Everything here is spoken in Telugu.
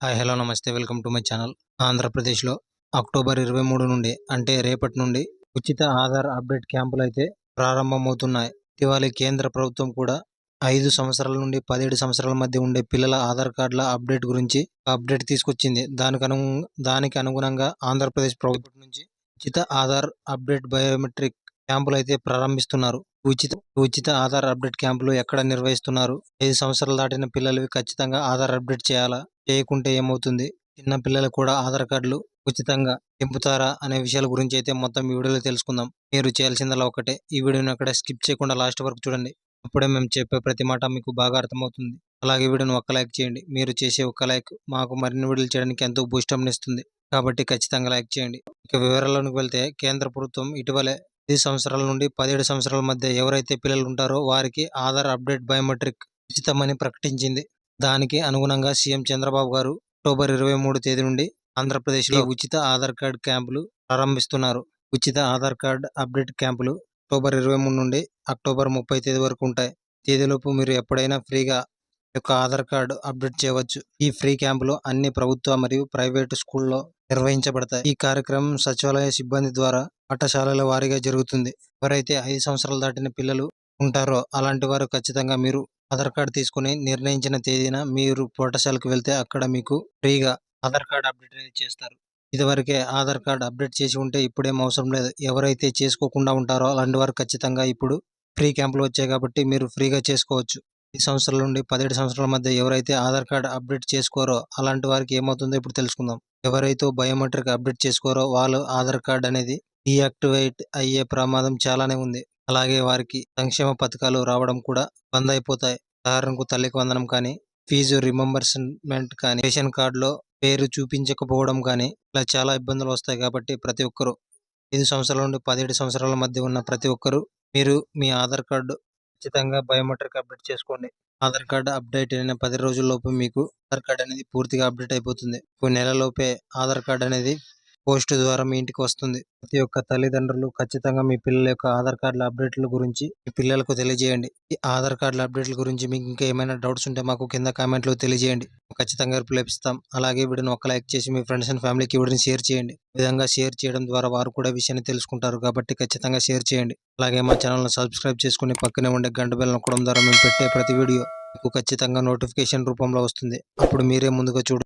హాయ్ హలో నమస్తే. Welcome to my channel. ఆంధ్రప్రదేశ్లో అక్టోబర్ ఇరవై మూడు నుండి అంటే రేపటి నుండి ఉచిత ఆధార్ అప్డేట్ క్యాంపులు అయితే ప్రారంభమవుతున్నాయి. ఇటీవల కేంద్ర ప్రభుత్వం కూడా ఐదు సంవత్సరాల నుండి పదిహేడు సంవత్సరాల మధ్య ఉండే పిల్లల ఆధార్ కార్డుల అప్డేట్ గురించి అప్డేట్ తీసుకొచ్చింది. దానికి అను దానికి అనుగుణంగా ఆంధ్రప్రదేశ్ ప్రభుత్వం నుంచి ఉచిత ఆధార్ అప్డేట్ బయోమెట్రిక్ క్యాంపులు అయితే ప్రారంభిస్తున్నారు. ఉచిత ఉచిత ఆధార్ అప్డేట్ క్యాంపులు ఎక్కడ నిర్వహిస్తున్నారు? ఐదు సంవత్సరాలు దాటిన పిల్లలు ఖచ్చితంగా ఆధార్ అప్డేట్ చేయాలా? చేయకుంటే ఏమవుతుంది? చిన్న పిల్లలు కూడా ఆధార్ కార్డులు ఉచితంగా నింపుతారా అనే విషయాల గురించి అయితే మొత్తం ఈ వీడియోలో తెలుసుకుందాం. మీరు చేయాల్సిందల్లా ఒకటే ఈ వీడియోని అక్కడ స్కిప్ చేయకుండా లాస్ట్ వరకు చూడండి. అప్పుడే మేము చెప్పే ప్రతి మాట మీకు బాగా అర్థమవుతుంది. అలాగే వీడియోని ఒక్క లైక్ చేయండి. మీరు చేసే ఒక్క లైక్ మాకు మరిన్ని వీడియోలు చేయడానికి ఎంతో బూస్టంనిస్తుంది కాబట్టి ఖచ్చితంగా లైక్ చేయండి. ఇక వివరాల్లోకి వెళ్తే కేంద్ర ప్రభుత్వం ఇటీవలే ఐదు సంవత్సరాల నుండి పదిహేడు సంవత్సరాల మధ్య ఎవరైతే పిల్లలు ఉంటారో వారికి ఆధార్ అప్డేట్ బయోమెట్రిక్ ఉచితమని ప్రకటించింది. దానికి అనుగుణంగా సీఎం చంద్రబాబు గారు అక్టోబర్ ఇరవై మూడు తేదీ నుండి ఆంధ్రప్రదేశ్లో ఉచిత ఆధార్ కార్డ్ క్యాంపులు ప్రారంభిస్తున్నారు. ఉచిత ఆధార్ కార్డ్ అప్డేట్ క్యాంపులు అక్టోబర్ ఇరవై మూడు నుండి అక్టోబర్ ముప్పై తేదీ వరకు ఉంటాయి. తేదీలోపు మీరు ఎప్పుడైనా ఫ్రీగా యొక్క ఆధార్ కార్డు అప్డేట్ చేయవచ్చు. ఈ ఫ్రీ క్యాంపులు అన్ని ప్రభుత్వ మరియు ప్రైవేటు స్కూల్లో నిర్వహించబడతాయి. ఈ కార్యక్రమం సచివాలయ సిబ్బంది ద్వారా పాఠశాలల వారీగా జరుగుతుంది. ఎవరైతే ఐదు సంవత్సరాలు దాటిన పిల్లలు ఉంటారో అలాంటి వారు ఖచ్చితంగా మీరు ఆధార్ కార్డు తీసుకుని నిర్ణయించిన తేదీన మీరు పాఠశాలకు వెళ్తే అక్కడ మీకు ఫ్రీగా ఆధార్ కార్డు అప్డేట్ అనేది చేస్తారు. ఇదివరకే ఆధార్ కార్డు అప్డేట్ చేసి ఉంటే ఇప్పుడేం అవసరం లేదు. ఎవరైతే చేసుకోకుండా ఉంటారో అలాంటి వారు ఖచ్చితంగా ఇప్పుడు ఫ్రీ క్యాంపులు వచ్చాయి కాబట్టి మీరు ఫ్రీగా చేసుకోవచ్చు. ఈ సంవత్సరాల నుండి పదిహేడు సంవత్సరాల మధ్య ఎవరైతే ఆధార్ కార్డు అప్డేట్ చేసుకోరో అలాంటి వారికి ఏమవుతుందో ఇప్పుడు తెలుసుకుందాం. ఎవరైతే బయోమెట్రిక్ అప్డేట్ చేసుకోరో వాళ్ళు ఆధార్ కార్డు అనేది డీయాక్టివేట్ అయ్యే ప్రమాదం చాలానే ఉంది. అలాగే వారికి సంక్షేమ పథకాలు రావడం కూడా బంద్ అయిపోతాయి ఉదాహరణకు తల్లికి వందనం కానీ ఫీజు రిమంబర్స్మెంట్ కానీ రేషన్ కార్డులో పేరు చూపించకపోవడం కానీ ఇలా చాలా ఇబ్బందులు వస్తాయి కాబట్టి ప్రతి ఒక్కరూ ఐదు సంవత్సరాల నుండి పదిహేడు సంవత్సరాల మధ్య ఉన్న ప్రతి ఒక్కరూ మీరు మీ ఆధార్ కార్డు ఖచ్చితంగా బయోమెట్రిక్ అప్డేట్ చేసుకోండి. ఆధార్ కార్డు అప్డేట్ అయిన పది రోజుల్లోపు మీకు ఆధార్ కార్డు అనేది పూర్తిగా అప్డేట్ అయిపోతుంది. కొన్ని నెలలోపే ఆధార్ కార్డు అనేది పోస్ట్ ద్వారా మీ ఇంటికి వస్తుంది. ప్రతి ఒక్క తల్లిదండ్రులు ఖచ్చితంగా మీ పిల్లల యొక్క ఆధార్ కార్డుల అప్డేట్ల గురించి మీ పిల్లలకు తెలియజేయండి. ఈ ఆధార్ కార్డుల అప్డేట్ల గురించి మీకు ఇంకా ఏమైనా డౌట్స్ ఉంటే మాకు కింద కామెంట్లో తెలియజేయండి. ఖచ్చితంగా రిప్లై ఇస్తాం. అలాగే వీడియోని ఒక లైక్ చేసి మీ ఫ్రెండ్స్ అండ్ ఫ్యామిలీకి వీడియోని షేర్ చేయండి. విధంగా షేర్ చేయడం ద్వారా వారు కూడా విషయాన్ని తెలుసుకుంటారు కాబట్టి ఖచ్చితంగా షేర్ చేయండి. అలాగే మా ఛానల్ని సబ్స్క్రైబ్ చేసుకుని పక్కనే ఉండే గంట బెల్ నొక్కడం ద్వారా మేము పెట్టే ప్రతి వీడియో మీకు ఖచ్చితంగా నోటిఫికేషన్ రూపంలో వస్తుంది. అప్పుడు మీరే ముందుగా చూడండి